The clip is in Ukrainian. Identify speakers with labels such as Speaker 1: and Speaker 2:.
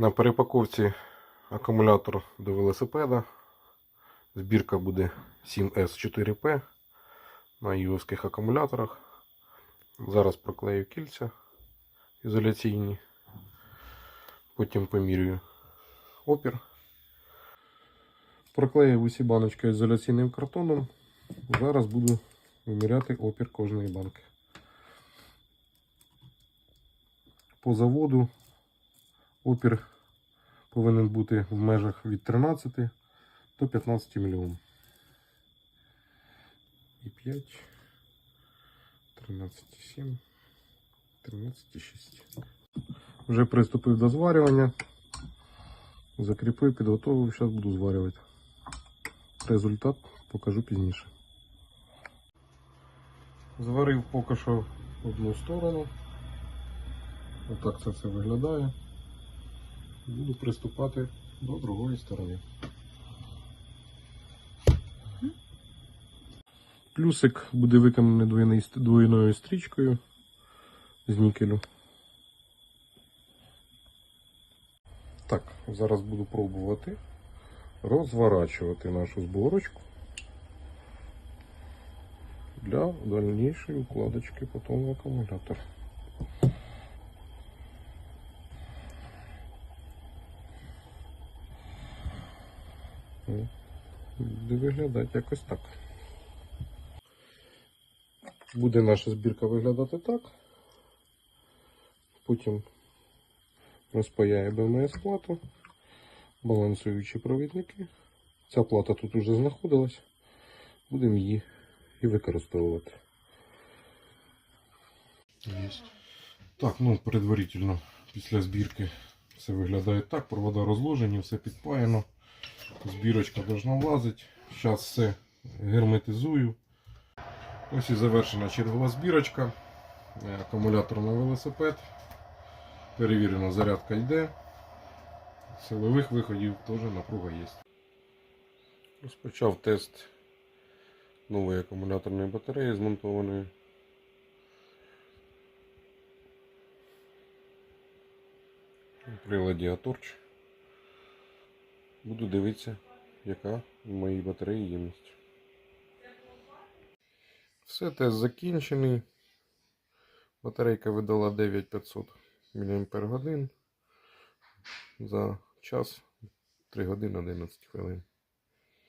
Speaker 1: На перепаковці акумулятор до велосипеда. Збірка буде 7S4P на юовських акумуляторах. Зараз проклею кільця ізоляційні. Потім помірюю опір. Проклеїв усі баночки ізоляційним картоном. Зараз буду виміряти опір кожної банки. По заводу опір повинен бути в межах від 13 до 15 мільйон. І 5, 13,7, 13,6. Вже приступив до зварювання. Закріпив, підготовив, зараз буду зварювати. Результат покажу пізніше. Зварив поки що одну сторону. Отак це все виглядає. Буду приступати до другої сторони. Плюсик буде виконаний двойною стрічкою з нікелю. Так, зараз буду пробувати розворачувати нашу зборочку для дальнішої укладочки потім в акумулятор. Буде виглядати якось так. Буде наша збірка виглядати так. Потім розпаяє БМС плату, балансуючі провідники. Ця плата тут уже знаходилась. Будемо її і використовувати. Єсть. Так, ну предварительно після збірки все виглядає так. Провода розложені, все підпаяно. Збірочка должна влазити. Зараз все герметизую. Ось і завершена чергова збірочка. Е, Акумулятор на велосипед. Перевірено, зарядка йде. Силових виходів теж напруга є. Розпочав тест нової акумуляторної батареї змонтованої. Приладі Аторч. Буду дивитися, яка в моїй батареї ємність. Все, тест закінчений. Батарейка видала 9500 мАч за час 3 години 11 хвилин.